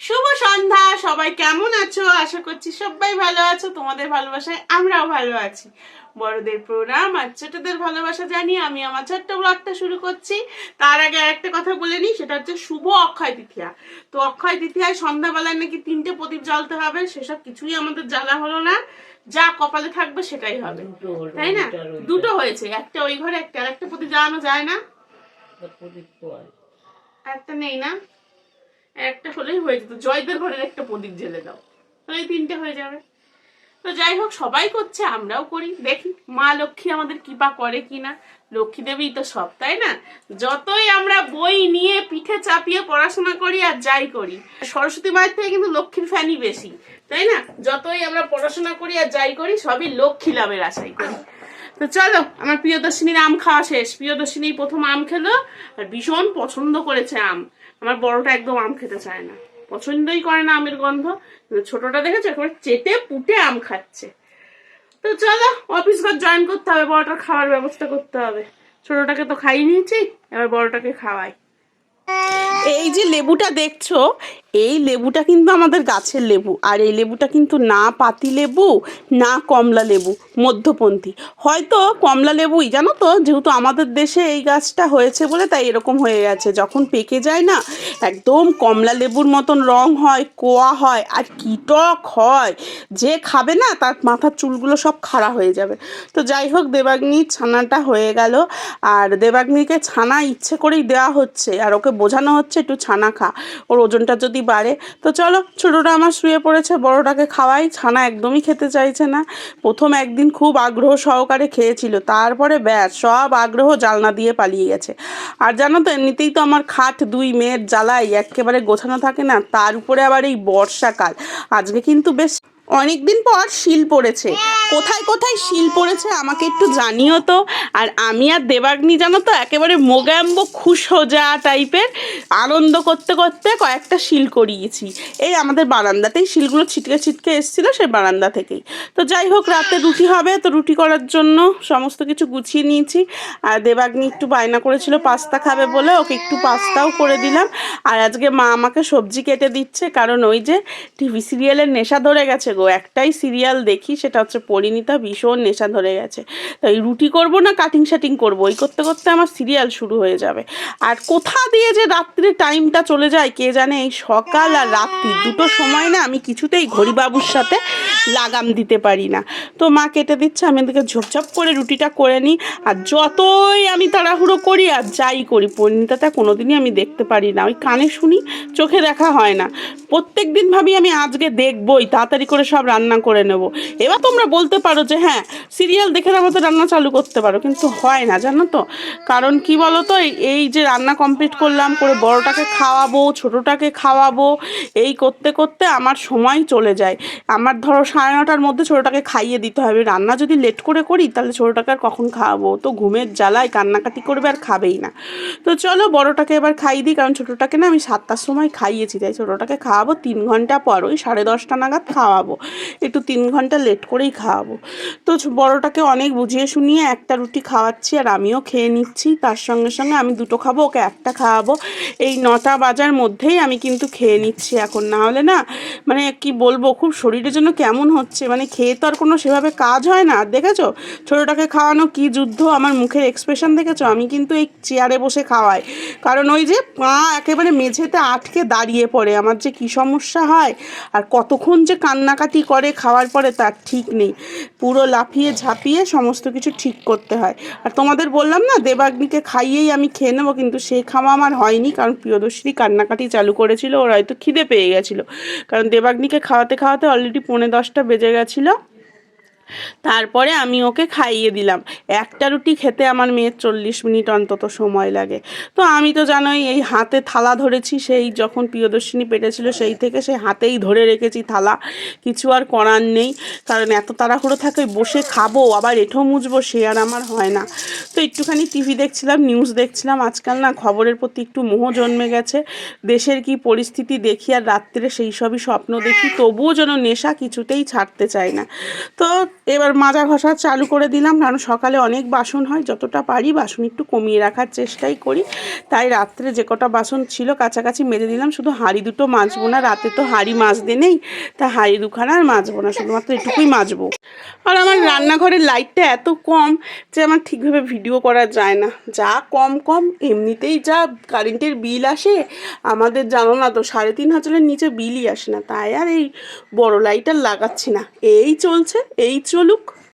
শুভ সন্ধ্যা সবাই কেমন আছো? আশা করছি সবাই ভালো আছো তোমাদের ভালোবাসায় আমরাও ভালো আছি। বড়দের প্রণাম আর ছোটদের ভালোবাসা জানি আমি আমার ছোট্ট ব্লগটা শুরু করছি। তার আগে একটা কথা বলে নিই সেটা হচ্ছে শুভ অক্ষয় তৃতীয়া। তো অক্ষয় তৃতীয়ায় সন্ধ্যাবেলায় নাকি তিনটে প্রদীপ জ্বালতে হবে সেসব কিছুই আমাদের জ্বালা হলো না। যা কপালে থাকবে সেটাই হবে। তাই না? দুটো হয়েছে একটা ওই ঘরে একটা আর একটা প্রদীপ জ্বালানো যায় না। একটা নেই না? হয়ে যেত। জয়দের ঘরের একটা প্রদীপ জেলে দাও। তাহলে তিনটে হয়ে যাবে। তো যাই হোক, সবাই করছে, আমরাও করি। দেখি মা লক্ষ্মী আমাদের কৃপা করে কিনা। লক্ষ্মী দেবী তো সব, তাই না? যতই আমরা বই নিয়ে পিঠে চাপিয়ে পড়াশোনা করি আর যাই করি, সরস্বতী মায়ের থেকে কিন্তু লক্ষ্মীর ফ্যানই বেশি, তাই না? যতই আমরা পড়াশোনা করি আর যাই করি, সবই লক্ষ্মী লাভের আশাই করি। তো চলো, আমার প্রিয়দর্শিনীর আম খাওয়া শেষ। প্রিয়দর্শিনী প্রথম আম খেলো, আর ভীষণ পছন্দ করেছে আম। আমার বড়টা একদম আম খেতে চায় না। পছন্দই করে না আমের গন্ধ। ছোটটা দেখেছ? একেবারে চেটে পুটে আম খাচ্ছে। তো চলো অফিস ঘর জয়েন করতে হবে, বড়টার খাওয়ার ব্যবস্থা করতে হবে। ছোটটাকে তো খাইয়ে নিয়েছি, এবার বড়টাকে খাওয়াই। এই যে লেবুটা দেখছ এই লেবুটা কিন্তু আমাদের গাছের লেবু, আর এই লেবুটা কিন্তু না পাতি লেবু, না কমলা লেবু, মধ্যপন্থী। হয়তো কমলা লেবুই, জানো তো? যেহেতু আমাদের দেশে এই গাছটা হয়েছে বলে তাই এরকম হয়ে গেছে। যখন পেকে যায় না, একদম কমলা লেবুর মতন রং হয়, কোয়া হয়, আর কি টক হয়। যে খাবে না, তার মাথার চুলগুলো সব খাড়া হয়ে যাবে। তো যাই হোক, দেবাগ্নির ছানাটা হয়ে গেল। আর দেবাগ্নিকে ছানা ইচ্ছে করেই দেওয়া হচ্ছে, আর ওকে বোঝানো হচ্ছে, একটু ছানা খা। ওর ওজনটা যদি বাড়ে, তো চলো ছোটোটা আমার শুয়ে পড়েছে, বড়টাকে খাওয়াই। ছানা একদমই খেতে চাইছে না। প্রথম একদিন খুব আগ্রহ সহকারে খেয়েছিল, তারপরে ব্যাস, সব আগ্রহ জালনা দিয়ে পালিয়ে গেছে। আর জানো তো, এমনিতেই তো আমার খাট দুই মেয়ের জ্বালাই, একেবারে গোছানো থাকে না, তার উপরে আবার এই বর্ষাকাল। আজকে কিন্তু বেশ অনেকদিন পর শিল পড়েছে। কোথায় কোথায় শিল পড়েছে আমাকে একটু জানিও তো। আর আমি আর দেবাগ্নি জানো তো, একেবারে মোগাম্ব খুশ হোজা টাইপের আনন্দ করতে করতে কয়েকটা শিল করিয়েছি। এই আমাদের বারান্দাতেই শিলগুলো ছিটকে ছিটকে এসেছিল সেই বারান্দা থেকেই। তো যাই হোক, রাতে রুটি হবে, তো রুটি করার জন্য সমস্ত কিছু গুছিয়ে নিয়েছি। আর দেবাগ্নি একটু বায়না করেছিল, পাস্তা খাবে বলে ওকে একটু পাস্তাও করে দিলাম। আর আজকে মা আমাকে সবজি কেটে দিচ্ছে, কারণ ওই যে টিভি সিরিয়ালের নেশা ধরে গেছে গো একটাই সিরিয়াল দেখি, সেটা হচ্ছে পরিণীতা ভীষণ নেশা ধরে গেছে। তাই রুটি করব না কাটিং শাটিং করব? ওই করতে করতে আমার সিরিয়াল শুরু হয়ে যাবে। আর কোথা দিয়ে যে রাত্রে টাইমটা চলে যায়, কে জানে? এই সকাল আর রাত্রি দুটো সময় না আমি কিছুতেই ঘড়িবাবুর সাথে লাগাম দিতে পারি না। তো মা কেটে দিচ্ছে, আমি এদিকে ঝপঝপ করে রুটিটা করে নিই। আর যতই আমি তাড়াহুড়ো করি আর যাই করি, পরিণীতাটা কোনোদিনই আমি দেখতে পারি না। ওই কানে শুনি, চোখে দেখা হয় না। প্রত্যেক দিন ভাবি আমি আজকে দেখবই, তাড়াতাড়ি করে সব রান্না করে নেব। এবার তোমরা বলতে পারো যে হ্যাঁ সিরিয়াল দেখে আমাদের রান্না চালু করতে পারো, কিন্তু হয় না, জানো তো? কারণ কি বলো তো এই যে রান্না কমপ্লিট করলাম, করে বড়টাকে খাওয়াবো, ছোটোটাকে খাওয়াবো, এই করতে করতে আমার সময় চলে যায়। আমার ধরো সাড়ে নটার মধ্যে ছোটোটাকে খাইয়ে দিতে হবে। রান্না যদি লেট করে করি, তাহলে ছোটোটাকে আর কখন খাওয়াবো? তো ঘুমের জ্বালায় কান্নাকাটি করবে আর খাবেই না। তো চলো বড়টাকে এবার খাইয়ে দিই, কারণ ছোটোটাকে না আমি সাতটার সময় খাইয়েছি, তাই ছোটোটাকে খাওয়াবো তিন ঘণ্টা পর, ওই সাড়ে দশটা নাগাদ খাওয়াবো। একটু তিন ঘণ্টা লেট করেই খাওয়াবো। তো বড়টাকে অনেক বুঝিয়ে শুনিয়ে একটা রুটি খাওয়াচ্ছি আর আমিও খেয়ে নিচ্ছি। তার সঙ্গে সঙ্গে আমি দুটো খাব, ওকে একটা খাওয়াবো। এই নটা বাজার মধ্যেই আমি কিন্তু খেয়ে নিচ্ছি এখন। না হলে না মানে কি বলব, খুব শরীরের জন্য কেমন হচ্ছে। মানে খেয়ে তো আর কোনো সেভাবে কাজ হয় না। দেখেছ? ছোটোটাকে খাওয়ানো কি যুদ্ধ, আমার মুখের এক্সপ্রেশন দেখেছ? আমি কিন্তু এই চেয়ারে বসে খাওয়াই। কারণ ওই যে পা একেবারে মেঝেতে আটকে দাঁড়িয়ে পড়ে। আমার যে কী সমস্যা হয়, আর কতক্ষণ যে কান্নাকাটি করে, খাওয়ার পরে তার ঠিক নেই। পুরো লাফিয়ে ঝাঁপিয়ে সমস্ত কিছু ঠিক করতে হয়। আর তোমাদের বললাম না, দেবাগ্নিকে খাইয়েই আমি খেয়ে নেব, কিন্তু সে খাওয়া আমার হয়নি, কারণ প্রিয়দর্শিনী কান্নাকাটি চালু করেছিল, ওর হয়তো খিদে পেয়ে গেছিল। কারণ দেবাগ্নিকে খাওয়াতে খাওয়াতে অলরেডি পৌনে দশটা বেজে গেছিল। তারপরে আমি ওকে খাইয়ে দিলাম। একটা রুটি খেতে আমার মেয়ের চল্লিশ মিনিট অন্তত সময় লাগে। তো আমি তো জানোই এই হাতে থালা ধরেছি, সেই যখন প্রিয়দর্শিনী পেটেছিল সেই থেকে সেই হাতেই ধরে রেখেছি থালা। কিছু আর করার নেই, কারণ এত তাড়াহুড়ো থাকে, বসে খাব, আবার এঁঠো মুছবো, সে আর আমার হয় না। তো একটুখানি টিভি দেখছিলাম, নিউজ দেখছিলাম, আজকাল না খবরের প্রতি একটু মোহ জন্মে গেছে। দেশের কি পরিস্থিতি দেখি আর রাত্রে সেই সবই স্বপ্ন দেখি, তবুও যেন নেশা কিছুতেই ছাড়তে চায় না। তো এবার মাজা ঘষা চালু করে দিলাম, কারণ সকালে অনেক বাসন হয়, যতটা পারি বাসন একটু কমিয়ে রাখার চেষ্টাই করি। তাই রাত্রে যে কটা বাসন ছিল কাছাকাছি মেজে দিলাম, শুধু হাঁড়ি দুটো মাজবো না, রাতে তো হাঁড়ি মাজতে নেই, তা হাঁড়ি দুখানা আর মাজবো না, শুধুমাত্র এটুকুই মাজবো। আর আমার রান্নাঘরের লাইটটা এত কম যে আমার ঠিকভাবে ভিডিও করা যায় না। যা কম কম, এমনিতেই যা কারেন্টের বিল আসে, আমাদের জানো না তো, সাড়ে তিন হাজারের নিচে বিলই আসে না, তাই আর এই বড় লাইট আর লাগাচ্ছি না। এই চলছে, এই চলুক